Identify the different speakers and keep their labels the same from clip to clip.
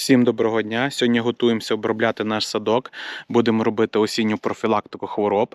Speaker 1: Всім доброго дня. Сьогодні готуємося обробляти наш садок. Будемо робити осінню профілактику хвороб.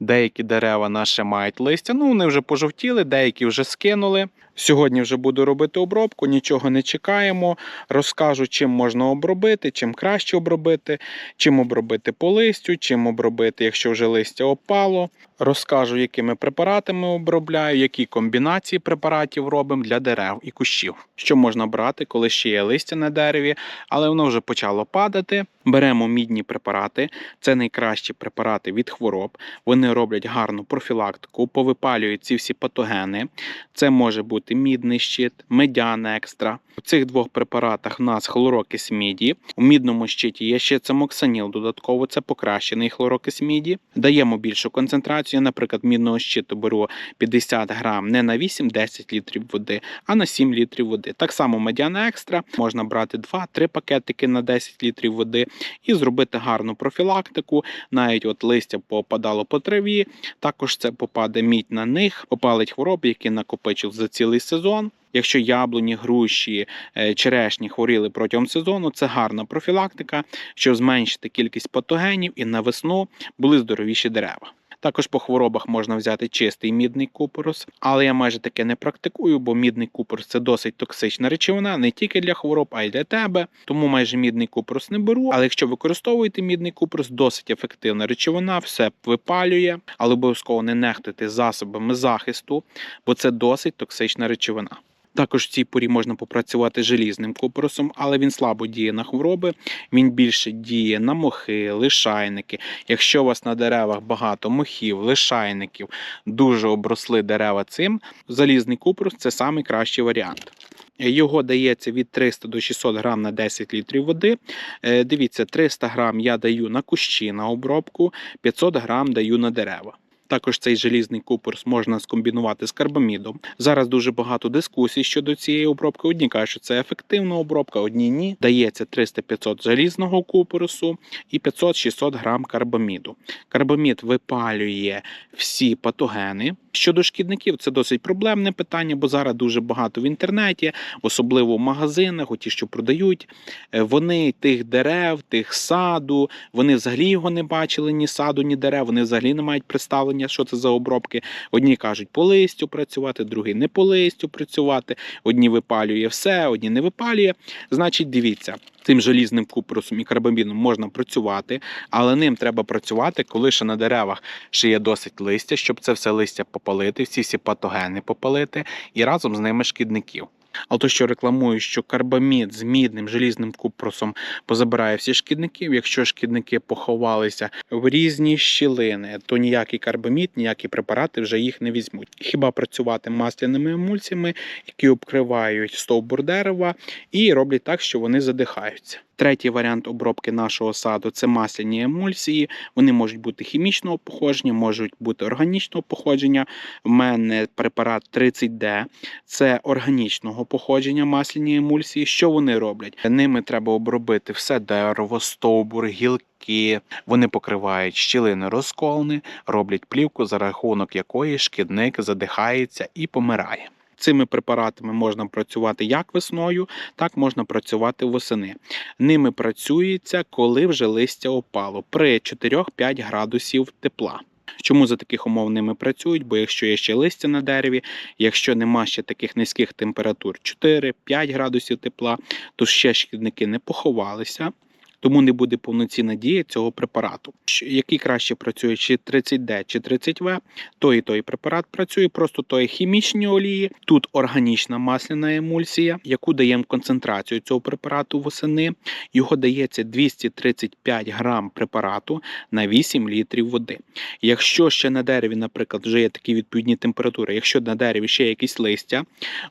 Speaker 1: Деякі дерева наші мають листя. Ну, вони вже пожовтіли, деякі вже скинули. Сьогодні вже буду робити обробку, нічого не чекаємо. Розкажу, чим можна обробити, чим краще обробити, чим обробити по листю, чим обробити, якщо вже листя опало. Розкажу, якими препаратами обробляю, які комбінації препаратів робимо для дерев і кущів. Що можна брати, коли ще є листя на дереві, але воно вже почало падати. Беремо мідні препарати. Це найкращі препарати від хвороб. Вони роблять гарну профілактику, повипалюють ці всі патогени. Це може бути мідний щит, медян екстра. У цих двох препаратах в нас хлорокис міді. У мідному щиті є ще цемоксаніл додатково, це покращений хлорокис міді. Даємо більшу концентрацію. Наприклад, мідного щиту беру 50 грам не на 8-10 літрів води, а на 7 літрів води. Так само медяна екстра можна брати 2-3 пакетики на 10 літрів води і зробити гарну профілактику. Навіть от листя попадало по траві, також це попаде мідь на них, попалить хвороби, які накопичив за цілий сезон. Якщо яблуні, груші, е, черешні хворіли протягом сезону, це гарна профілактика, щоб зменшити кількість патогенів і на весну були здоровіші дерева. Також по хворобах можна взяти чистий мідний купорос, але я майже таке не практикую, бо мідний купорос це досить токсична речовина не тільки для хвороб, а й для тебе. Тому майже мідний купорос не беру. Але якщо використовуєте мідний купорос, досить ефективна речовина, все випалює, але обов'язково не нехтуйте засобами захисту, бо це досить токсична речовина. Також в цій порі можна попрацювати желізним купоросом, але він слабо діє на хвороби. Він більше діє на мохи, лишайники. Якщо у вас на деревах багато мохів, лишайників, дуже обросли дерева цим, залізний купорос це найкращий варіант. Його дається від 300 до 600 грам на 10 літрів води. Е, Дивіться, 300 грам я даю на кущі на обробку, 500 грам даю на дерева. Також цей желізний купорс можна скомбінувати з карбамідом. Зараз дуже багато дискусій щодо цієї обробки. Одні кажуть, що це ефективна обробка, одні ні. Дається 300-500 желізного купорсу і 500-600 грам карбаміду. Карбамід випалює всі патогени. Щодо шкідників, це досить проблемне питання, бо зараз дуже багато в інтернеті, особливо в магазинах, оті, що продають. е, Вони тих дерев, тих саду, вони взагалі його не бачили, ні саду, ні дерев. Вони взагалі не мають представлення, що це за обробки. Одні кажуть по листю працювати, другі не по листю працювати. Одні випалює все, одні не випалює. Значить, дивіться. Тим желізним купоросом і карбаміном можна працювати, але ним треба працювати, коли ще на деревах ще є досить листя, щоб це все листя попалити, всі всі патогени попалити і разом з ними шкідників. А то, що рекламую, що карбамід з мідним желізним купросом позабирає всі шкідників. Якщо шкідники поховалися в різні щілини, то ніякий карбамід, ніякі препарати вже їх не візьмуть. Хіба працювати масляними емульсіями, які обкривають стовбур дерева і роблять так, що вони задихаються. Третій варіант обробки нашого саду це масляні емульсії. Вони можуть бути хімічного походження, можуть бути органічного походження. У мене препарат 30D це органічного походження масляні емульсії. Що вони роблять? Ними треба обробити все дерево, стовбур, гілки. Вони покривають щілини розколни, роблять плівку, за рахунок якої шкідник задихається і помирає. Цими препаратами можна працювати як весною, так можна працювати восени. Ними працюється, коли вже листя опало при 4-5 градусів тепла. Чому за таких умов ними працюють? Бо якщо є ще листя на дереві, якщо нема ще таких низьких температур 4-5 градусів тепла, то ще шкідники не поховалися. Тому не буде повноцінна дія цього препарату. Який краще працює, чи 30D, чи 30В, той і той препарат працює, просто то є хімічні олії. Тут органічна масляна емульсія, яку даємо концентрацію цього препарату восени. Його дається 235 грам препарату на 8 літрів води. Якщо ще на дереві, наприклад, вже є такі відповідні температури, якщо на дереві ще якісь листя,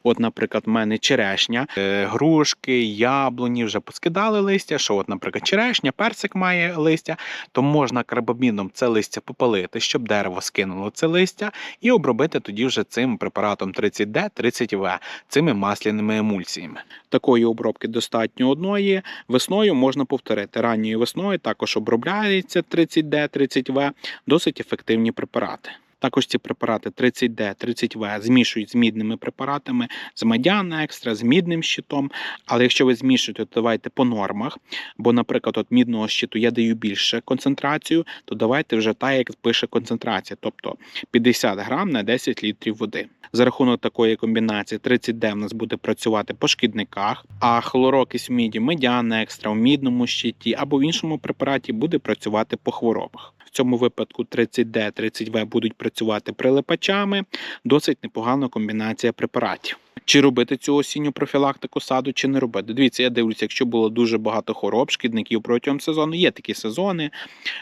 Speaker 1: от, наприклад, в мене черешня, е, грушки, яблуні вже поскидали листя, що, от, наприклад, черешня, персик має листя, то можна карбаміном це листя попалити, щоб дерево скинуло це листя, і обробити тоді вже цим препаратом 30D, 30В, цими масляними емульсіями. Такої обробки достатньо одної. Весною можна повторити. Ранньою весною також обробляється 30D, 30В, досить ефективні препарати. Також ці препарати 30D, 30В змішують з мідними препаратами, з медян екстра, з мідним щитом. Але якщо ви змішуєте, то давайте по нормах. Бо, наприклад, от мідного щиту я даю більше концентрацію, то давайте вже так, як пише концентрація, тобто 50 грам на 10 літрів води. За рахунок такої комбінації 30D в нас буде працювати по шкідниках, а хлорокись в міді, медян екстра в мідному щиті або в іншому препараті буде працювати по хворобах. В цьому випадку 30D, 30В будуть працювати прилипачами. Досить непогана комбінація препаратів. Чи робити цю осінню профілактику саду, чи не робити? Дивіться, я дивлюся, якщо було дуже багато хвороб, шкідників протягом сезону, є такі сезони,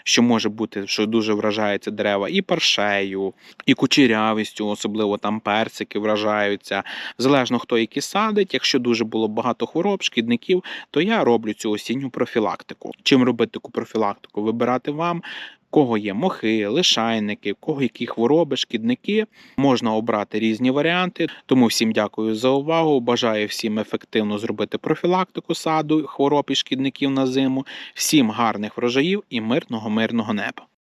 Speaker 1: що може бути, що дуже вражаються дерева і паршею, і кучерявістю, особливо там персики вражаються. Залежно хто які садить, якщо дуже було багато хвороб, шкідників, то я роблю цю осінню профілактику. Чим робити таку профілактику? Вибирати вам. Кого є мохи, лишайники, в кого які хвороби, шкідники, можна обрати різні варіанти. Тому всім дякую за увагу. Бажаю всім ефективно зробити профілактику саду, хвороб і шкідників на зиму. Всім гарних врожаїв і мирного мирного неба.